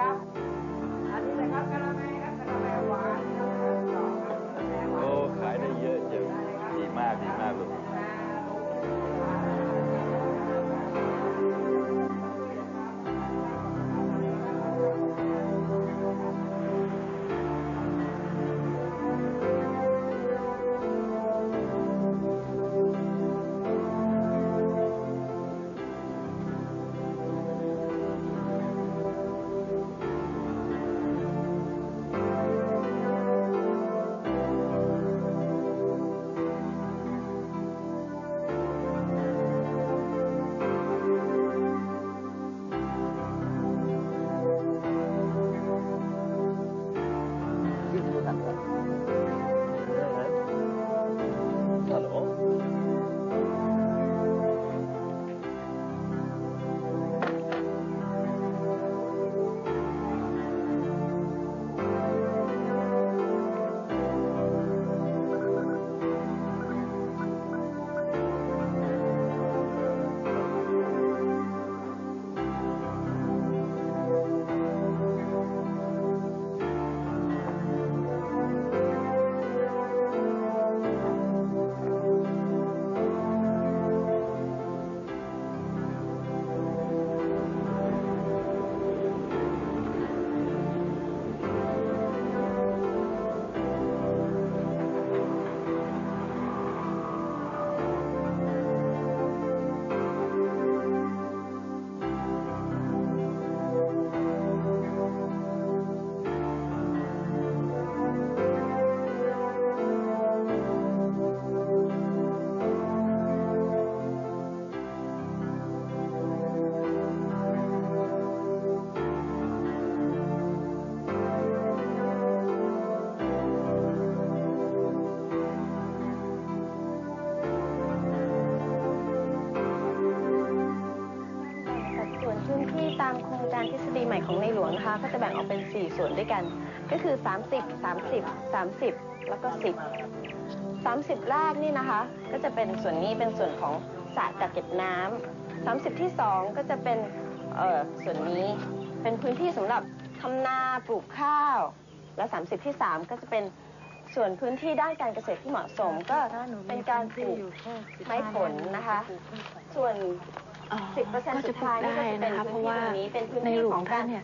ครับ อันนี้เลยครับกะละแมครับกะละแมหวานครับสองครับกะลหวาโอ้ขายได้เยอะเยอะดีมากดีมากลูกฮัลามโครงการทฤษฎีใหม่ของในหลวงนะคะ ก็จะแบ่งออกเป็น 4 ส่วนด้วยกัน ก็คือ 30 30 30 แล้วก็ 10 30 แรกนี่นะคะ ก็จะเป็นส่วนนี้เป็นส่วนของสระกักเก็บน้ำ30 ที่ 2 ก็จะเป็นเอ่อส่วนนี้เป็นพื้นที่สำหรับทำนาปลูกข้าว และ 30 ที่ 3 ก็จะเป็นส่วนพื้นที่ด้านการเกษตรที่เหมาะสม ก็เป็นการปลูกไม้ผลนะคะ ส่วน อ๋อสิบเปอร์เซ็นต์ก็สุจะดพูท้าดยนี่ได้ก็จะเป็นนะคะเพพื้นราะที่ว่าตรงนี้เป็นพื้นในที่หลวของงท่าการนเนี่ย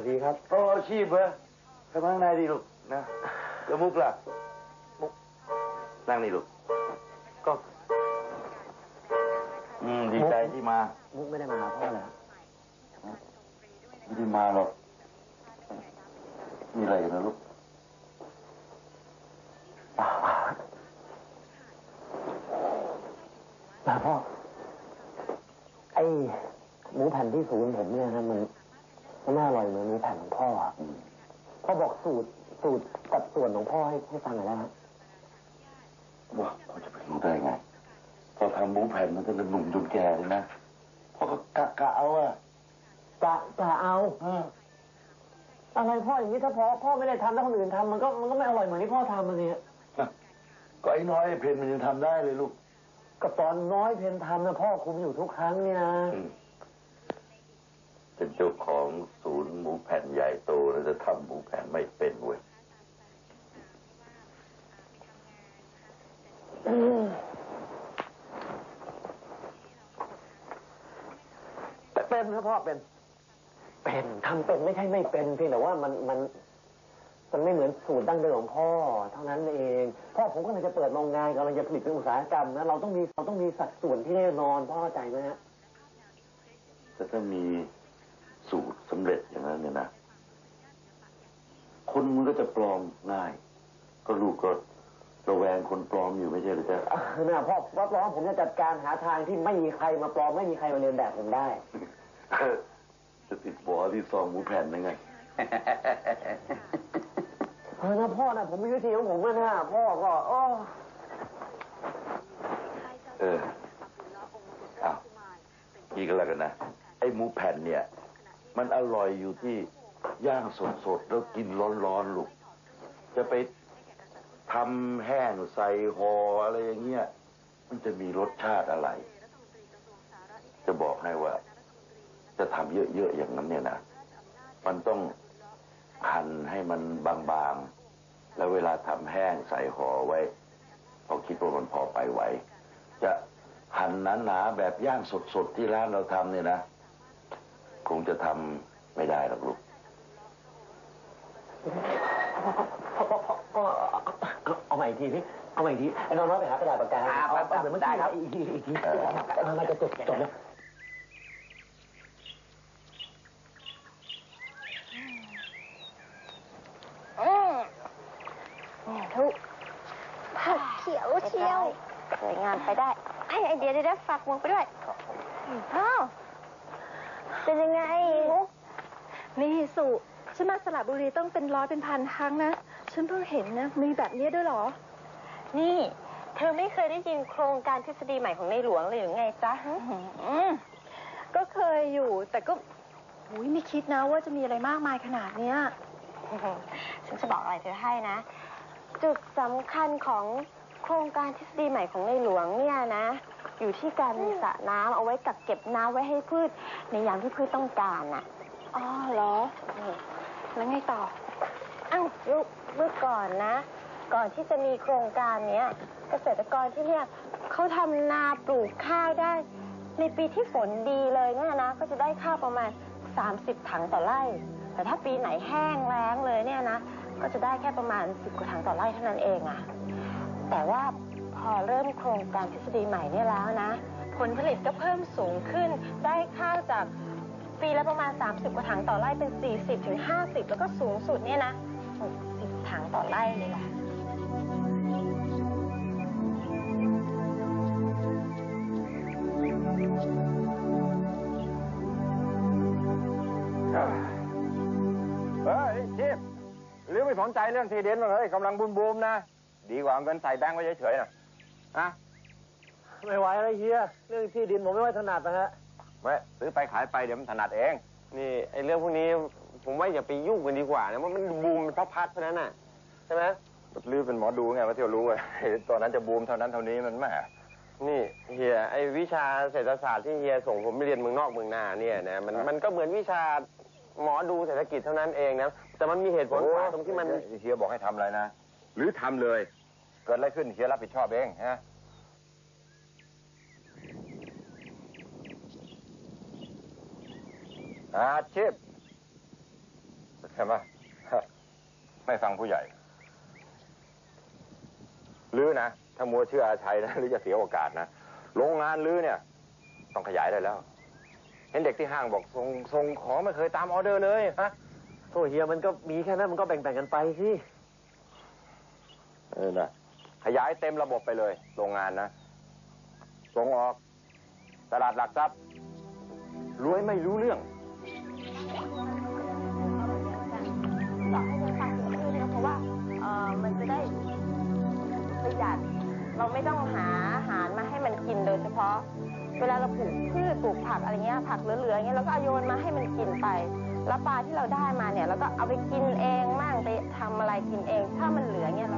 วัสดีครับโอ้ชีพเหรอไปข้างในดิลูกนะแล้วมุกล่ะ มุก นั่งนี่ลูก ก็ อืม ดีใจที่มา มุกไม่ได้มาหาพ่อแล้วไม่ได้มาหรอกมีอะไรกันนะลูกนะพ่อ ไอ้หมูแผ่นที่ศูนย์ผมเนี่ยนะมัน มันน่าอร่อยเหมือนหมูแผ่นของพ่ออะพ่อบอกสูตรสูตรกับส่วนของพ่อให้ให้ฟังหน่อยได้ไหมว่าเขาจะไปรู้ได้ไงพอทำหมูแผ่นมันจะเป็นหนุ่มจนแก่เลยนะพอก็กะกะเอาอะจะจะเอาเอออะไรพ่ออย่างนี้ถ้าพ่อพ่อไม่ได้ทำแล้วคนอื่นทำมันก็มันก็ไม่อร่อยเหมือนที่พ่อทำมันเนี่ยก็ไอ้น้อยไอ้เพนมันยังทำได้เลยลูกก็ตอนน้อยเพนทำนะพ่อคุมอยู่ทุกครั้งเนี่ยนะอืม เป็นเจ้าของศูนย์หมูแผ่นใหญ่โตแล้วจะทำหมูแผ่นไม่เป็นเว้ยเป็นนะพ่อเป็น เป็นทำเป็นไม่ใช่ไม่เป็นเพียงแต่ว่ามันมันมันไม่เหมือนสูตรดั้งเดิมของพ่อ เท่านั้นเองพ่อผมก็เลยจะเปิดโรงงานกำลังจะผลิตเป็นอุตสาหกรรมนะเราต้องมีเราต้องมีสัดส่วนที่แน่นอนพ่อเข้าใจไหมฮะแต่ถ้ามี สูตรสำเร็จอย่างนั้นเนี่ยนะคนมันก็จะปลอมง่าย ก็ลูกก็ระแวงคนปลอมอยู่ไม่ใช่หรือจ๊ะเออนะพ่อรับรองผมจะจัดการหาทางที่ไม่มีใครมาปลอมไม่มีใครมาเรียนแบบผมได้เออจะติดบอที่ซองหมูแผ่นยังไงเออนะพ่อนะผมมีวิธีของผมนะนะพ่อก็โอ้เออเอาพี่ก็แล้วกันนะ ไอ้หมูแผ่นเนี่ย มันอร่อยอยู่ที่ย่างสดๆ แล้วกินร้อนๆลูก จะไปทำแห้งใส่ห่ออะไรอย่างเงี้ย มันจะมีรสชาติอะไร จะบอกให้ว่า จะทำเยอะๆอย่างนั้นเนี่ยนะ มันต้องหั่นให้มันบางๆ แล้วเวลาทำแห้งใส่ห่อไว้พอคิดว่ามันพอไปไหว จะหั่นหนาๆแบบย่างสดๆ ที่ร้านเราทำเนี่ยนะ คงจะทำไม่ได้หรอกลูกพ่อพ่อพ่อพ่อเอาเอาใหม่อีกทีพี่เอาใหม่อีกทีไอ้น้องน้อยไปหากระดาษปากกาอ่าเอาครับเอาเหมือนเมื่อกี้ครับอีกทีอีกทีเออเอามาจะจบจบแล้วอืมเนี่ยทุกผักเขียวเชียวสวยงามไปได้ไอ้ไอเดียเดี๋ยวๆฝากหมวกไปด้วยอ้าว เป็นยังไงมุกนี่สุฉันมาสระบุรีต้องเป็นร้อยเป็นพันครั้งนะ ฉันเพิ่งเห็นนะ มีแบบนี้ด้วยเหรอ นี่ เธอไม่เคยได้ยินโครงการทฤษฎีใหม่ของในหลวงเลยหรือไงจ๊ะฮะอืมก็เคยอยู่แต่ก็อุยไม่คิดนะว่าจะมีอะไรมากมายขนาดเนี้ยฉันจะบอกอะไรเธอให้นะ จุดสำคัญของโครงการทฤษฎีใหม่ของในหลวงเนี่ยนะ อยู่ที่การมีสระน้ำเอาไว้กักเก็บน้ำไว้ให้พืช ในยามที่พืชต้องการน่ะ อ๋อเหรอนี่แล้วไงต่อ อ้าวลูกเมื่อก่อนนะ ก่อนที่จะมีโครงการเนี้ย เกษตรกรที่เนี่ยเขาทำนาปลูกข้าวได้ ในปีที่ฝนดีเลยเนี่ยนะ ก็จะได้ข้าวประมาณ 30 ถังต่อไร่ แต่ถ้าปีไหนแห้งแล้งเลยเนี่ยนะ ก็จะได้แค่ประมาณ 10กว่าถังต่อไร่เท่านั้นเองอะแต่ว่า พอเริ่มโครงการทฤษฎีใหม่เนี่ยแล้วนะ ผลผลิตก็เพิ่มสูงขึ้น ได้ข้าวจากปีละประมาณ 30 กว่าถังต่อไร่เป็น 40ถึง50 แล้วก็สูงสุดเนี่ยนะ 60 ถังต่อไร่เลยล่ะเฮ้ยชีพหรือไม่สนใจเรื่องที่ดินเฮ้ยกำลังบูมบูมๆนะ ดีกว่าเอาเงินใส่แบงค์ไว้เฉยๆนะ อะไม่ไหวอะไรเฮียเรื่องที่ดินผมไม่ค่อยถนัดนะฮะไม่ซื้อไปขายไปเดี๋ยวมันถนัดเอง นี่ไอ้เรื่องพวกนี้ผมว่าอย่าไปยุ่งกันดีกว่านะเพราะมันบูมพับพัดๆเท่านั้นน่ะใช่ไหมลือเป็นหมอดูไงว่าเที่ยวรู้ไงตอนนั้นจะบูมเท่านั้นเท่านี้มันแหม่นี่เฮียไอ้วิชาเศรษฐศาสตร์ที่เฮียส่งผมไปเรียนเมืองนอกเมืองนาเนี่ยนะมันมันก็เหมือนวิชาหมอดูเศรษฐกิจเท่านั้นเองนะแต่มันมีเหตุผลกว่าตรงที่มันเฮียบอกให้ทำอะไรนะหรือทำเลย เกิดอะไรขึ้นเฮียรับผิดชอบเองฮะอาชีพใช่ไหมไม่ฟังผู้ใหญ่ ลือนะ ถ้ามัวเชื่ออาชัยนะหรือจะเสียโอกาสนะโรงงานลือเนี่ย ต้องขยายได้แล้ว เห็นเด็กที่ห้างบอกส่งส่งของไม่เคยตามออเดอร์เลยฮะโอ้เฮียมันก็มีแค่นั้นมันก็แบ่งๆกันไปสิเออนะ ขยายเต็มระบบไปเลยโรงงานนะส่งออก ตลาดหลักทรัพย์รวยไม่รู้เรื่องบอกให้มันฟังถึงชื่อนะเพราะว่าเออมันจะได้ประหยัดเราไม่ต้องหาอาหารมาให้มันกินโดยเฉพาะ เวลาเราปลูกพืชปลูกผักอะไรเงี้ยผักเหลือๆเงี้ยเราก็เอาโยนมาให้มันกินไป แล้วปลาที่เราได้มาเนี่ยเราก็เอาไปกินเองมั่งไปทำอะไรกินเอง ถ้ามันเหลือเงี้ยเราก็สามารถ